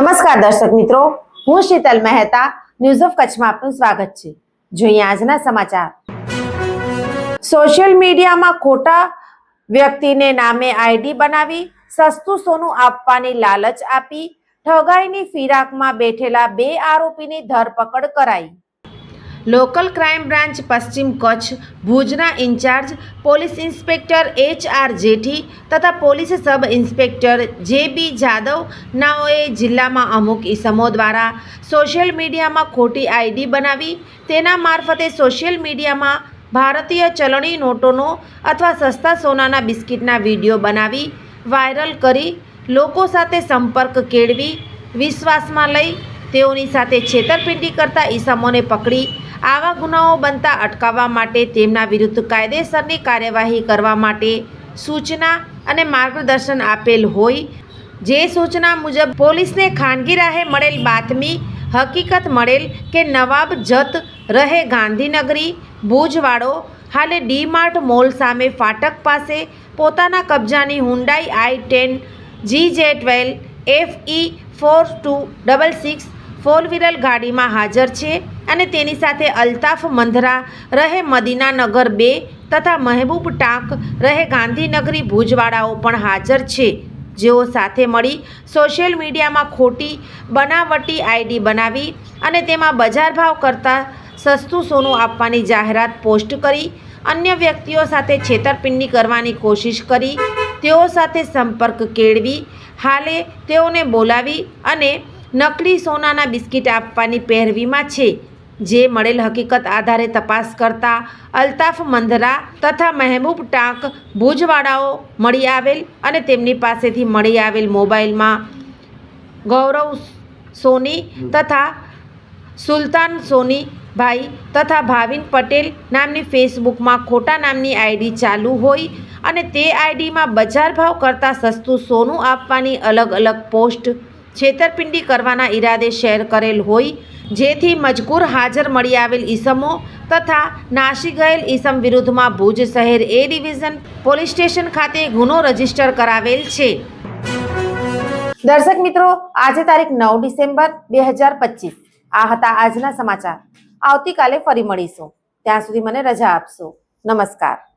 નમસ્કાર દર્શક મિત્રો, હું શીતલ મહેતા ન્યૂઝ ઓફ કચ્છમાં આપનું સ્વાગત છે. જોઈએ આજના સમાચાર. સોશિયલ મીડિયામાં ખોટા વ્યક્તિને નામે આઈડી બનાવી, સસ્તું સોનું આપવાની લાલચ આપી, ઠગાઈની ફિરાકમાં બેઠેલા બે આરોપીની ધરપકડ કરાઈ. લોકલ ક્રાઇમ બ્રાન્ચ પશ્ચિમ કચ્છ, ભુજના incharge, police inspector H R Jethi તથા પોલીસ સબ ઇન્સ્પેક્ટર જે બી જાદવનાઓએ જિલ્લામાં અમુક ઇસમો દ્વારા સોશિયલ મીડિયામાં ખોટી આઈડી બનાવી, તેના મારફતે સોશિયલ મીડિયામાં ભારતીય ચલણી નોટોનો અથવા સસ્તા સોનાના બિસ્કિટના વીડિયો બનાવી, વાયરલ કરી, લોકો સાથે સંપર્ક કેળવી, વિશ્વાસમાં લઈ, તેઓની સાથે છેતરપિંડી કરતા ઈસમોને પકડી આવા ગુનાઓ બનતા અટકાવવા માટે તેમના વિરુદ્ધ કાયદેસરની કાર્યવાહી કરવા માટે સૂચના અને માર્ગદર્શન આપેલ હોય. જે સૂચના મુજબ પોલીસને ખાનગી રાહે મળેલ બાતમી, હકીકત મળેલ કે નવાબ જત રહે ગાંધીનગરી ભુજવાડો હાલે ડી માર્ટ મોલ સામે ફાટક પાસે પોતાના કબજાની Hyundai I ten G J twelve F E four two double six four wheeler ગાડીમાં હાજર છે. અને તેની સાથે અલ્તાફ મંધરા રહે મદીનાનગર બે તથા મહેબૂબ ટાંક રહે ગાંધીનગરી ભુજવાળાઓ પણ હાજર છે. જેઓ સાથે મળી સોશિયલ મીડિયામાં ખોટી બનાવટી આઈડી બનાવી અને તેમાં બજાર ભાવ કરતાં સસ્તું સોનું આપવાની જાહેરાત પોસ્ટ કરી, અન્ય વ્યક્તિઓ સાથે છેતરપિંડી કરવાની કોશિશ કરી, તેઓ સાથે સંપર્ક કેળવી, હાલે તેઓને બોલાવી અને નકલી સોનાના બિસ્કિટ આપવાની પહેરવીમાં છે. જે મળેલ હકીકત આધારે તપાસ કરતા અલ્તાફ મંધરા તથા મહેબૂબ ટાંક ભુજવાળાઓ મળી આવેલ અને તેમની પાસેથી મળી આવેલ મોબાઈલમાં ગૌરવ સોની તથા સુલતાન સોની ભાઈ તથા ભાવિન પટેલ નામની ફેસબુકમાં ખોટા નામની આઈડી ચાલુ હોય અને તે આઈડીમાં બજાર ભાવ કરતાં સસ્તું સોનું આપવાની અલગ અલગ પોસ્ટ છેતરપિંડી કરવાના ઈરાદે શેર કરેલ હોય જેથી મજકૂર હાજર મળી આવેલ ઈસમો તથા નાસી ગયેલ ઈસમ વિરુદ્ધમાં ભુજ શહેર એ ડિવિઝન પોલીસ સ્ટેશન ખાતે ગુનો રજિસ્ટર કરાવેલ છે. દર્શક મિત્રો, આજે તારીખ નવ ડિસેમ્બર બે હજાર પચીસ. આ હતા આજના સમાચાર. આવતીકાલે ફરી મળીશું. ત્યાં સુધી મને રજા આપશો. નમસ્કાર.